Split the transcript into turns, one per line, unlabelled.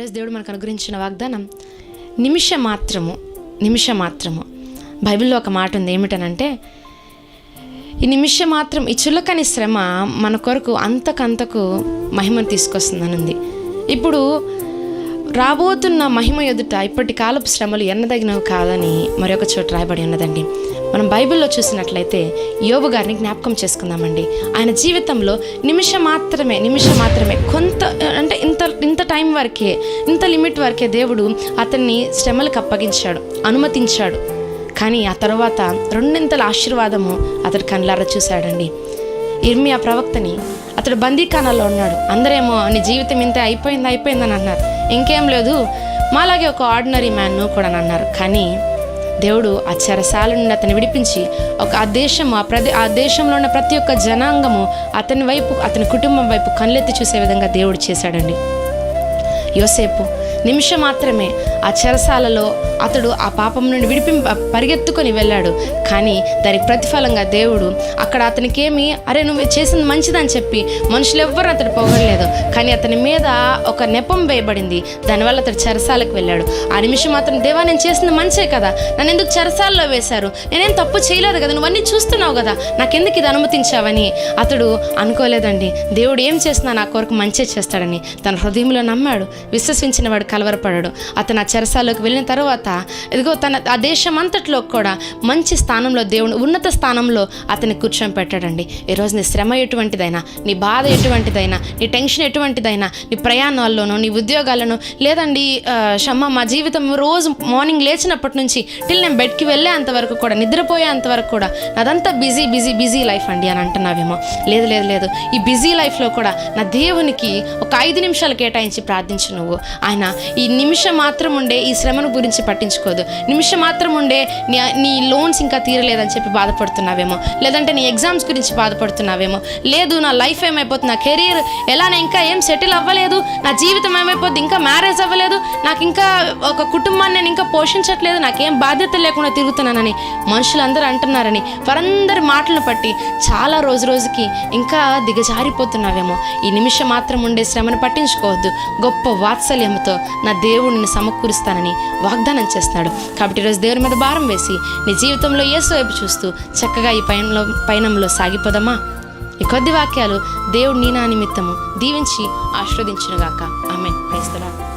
దేవుడు మనకు అనుగ్రహించిన వాగ్దానం నిమిష మాత్రము నిమిష మాత్రము. బైబిల్లో ఒక మాట ఉంది ఏమిటనంటే ఈ నిమిషం మాత్రం ఈ చులకని శ్రమ మన కొరకు అంతకంతకు మహిమను తీసుకొస్తుందని ఉంది ఇప్పుడు రాబోతున్న మహిమ ఎదుట ఇప్పటి కాలపు శ్రమలు ఎన్నదగినవి కాదని మరొక చోట రాయబడి ఉన్నదండి. మనం బైబిల్లో చూసినట్లయితే యోబు గారిని జ్ఞాపకం చేసుకుందామండి. ఆయన జీవితంలో నిమిషం మాత్రమే నిమిషం మాత్రమే కొంత అంటే ఇంత ఇంత టైం వరకే ఇంత లిమిట్ వరకే దేవుడు అతన్ని శ్రమలకు అప్పగించాడు అనుమతించాడు. కానీ ఆ తర్వాత రెండింతల ఆశీర్వాదము అతడు కళ్ళారా చూశాడండి. ఇర్మియా ప్రవక్తని అతడు బందీఖానాలో ఉన్నాడు. అందరేమో నీ జీవితం ఇంత అయిపోయింది అయిపోయిందని అన్నారు. ఇంకేం లేదు. మాలాగే ఒక ఆర్డినరీ మ్యాన్ కూడా అని అన్నారు. కానీ దేవుడు ఆ చెరసాల నుండి అతన్ని విడిపించి ఒక ఆ దేశం ఆ ప్రదే ఆ దేశంలో ఉన్న ప్రతి ఒక్క జనాంగము అతని వైపు అతని కుటుంబం వైపు కళ్ళెత్తి చూసే విధంగా దేవుడు చేశాడండి. యోసేపు నిమిషం మాత్రమే ఆ చెరసాలలో అతడు ఆ పాపం నుండి విడిపి పరిగెత్తుకొని వెళ్ళాడు. కానీ దానికి ప్రతిఫలంగా దేవుడు అక్కడ అతనికి ఏమి అరే నువ్వు చేసింది మంచిదని చెప్పి మనుషులు ఎవ్వరు అతడు పొగడలేదు. కానీ అతని మీద ఒక నెపం వేయబడింది. దానివల్ల అతడు చెరసాలకు వెళ్ళాడు. ఆ నిమిషం మాత్రం దేవా నేను చేసింది మంచే కదా. నన్ను ఎందుకు చెరసాల్లో వేశారు? నేనేం తప్పు చేయలేదు కదా. నువ్వన్నీ చూస్తున్నావు కదా. నాకెందుకు ఇది అనుమతించావని? అతడు అనుకోలేదండి. దేవుడు ఏం చేసినా నా కొరకు మంచే చేస్తాడని. తన హృదయంలో నమ్మాడు. విశ్వసించిన వాడు కలవరపడాడు. అతను ఆ చెరసాలోకి వెళ్ళిన తర్వాత ఇదిగో తన ఆ దేశం అంతట్లో కూడా మంచి స్థానంలో దేవుని ఉన్నత స్థానంలో అతన్ని కూర్చొని పెట్టాడండి. ఈరోజు నీ శ్రమ ఎటువంటిదైనా నీ బాధ ఎటువంటిదైనా నీ టెన్షన్ ఎటువంటిదైనా నీ ప్రయాణాల్లోనూ నీ ఉద్యోగాల్లోనో లేదండి షమ్మ మా జీవితం రోజు మార్నింగ్ లేచినప్పటి నుంచి టిల్ నేను బెడ్కి వెళ్ళేంత వరకు కూడా నిద్రపోయేంత వరకు కూడా నాదంతా బిజీ బిజీ బిజీ లైఫ్ అండి అని అంటున్నావేమో. లేదు లేదు లేదు. ఈ బిజీ లైఫ్లో కూడా నా దేవునికి ఒక ఐదు నిమిషాలు కేటాయించి ప్రార్థించు నువ్వు. ఆయన ఈ నిమిషం మాత్రం ఉండే ఈ శ్రమను గురించి పట్టించుకోదు. నిమిషం మాత్రం ఉండే నీ నీ లోన్స్ ఇంకా తీరలేదని చెప్పి బాధపడుతున్నావేమో. లేదంటే నీ ఎగ్జామ్స్ గురించి బాధపడుతున్నావేమో. లేదు నా లైఫ్ ఏమైపోతుంది? నా కెరీర్ ఎలానే ఇంకా ఏం సెటిల్ అవ్వలేదు. నా జీవితం ఏమైపోద్ది? ఇంకా మ్యారేజ్ అవ్వలేదు. నాకు ఇంకా ఒక కుటుంబాన్ని నేను ఇంకా పోషించట్లేదు. నాకేం బాధ్యత లేకుండా తిరుగుతున్నానని మనుషులందరూ అంటున్నారని వారందరి మాటలను పట్టి చాలా రోజు రోజుకి ఇంకా దిగజారిపోతున్నావేమో. ఈ నిమిషం మాత్రం ఉండే శ్రమను పట్టించుకోవద్దు. గొప్ప వాత్సల్యంతో నా దేవుడిని సమకూరుస్తానని వాగ్దానం చేస్తున్నాడు. కాబట్టి ఈరోజు దేవుని మీద భారం వేసి నీ జీవితంలో ఏసు వైపు చూస్తూ చక్కగా ఈ పయనంలో పయనంలో సాగిపోదామా? ఈ కొద్ది వాక్యాలు దేవుడు నీ నా నిమిత్తము దీవించి ఆస్వాదించినగాక ఆమె క్రైస్తలా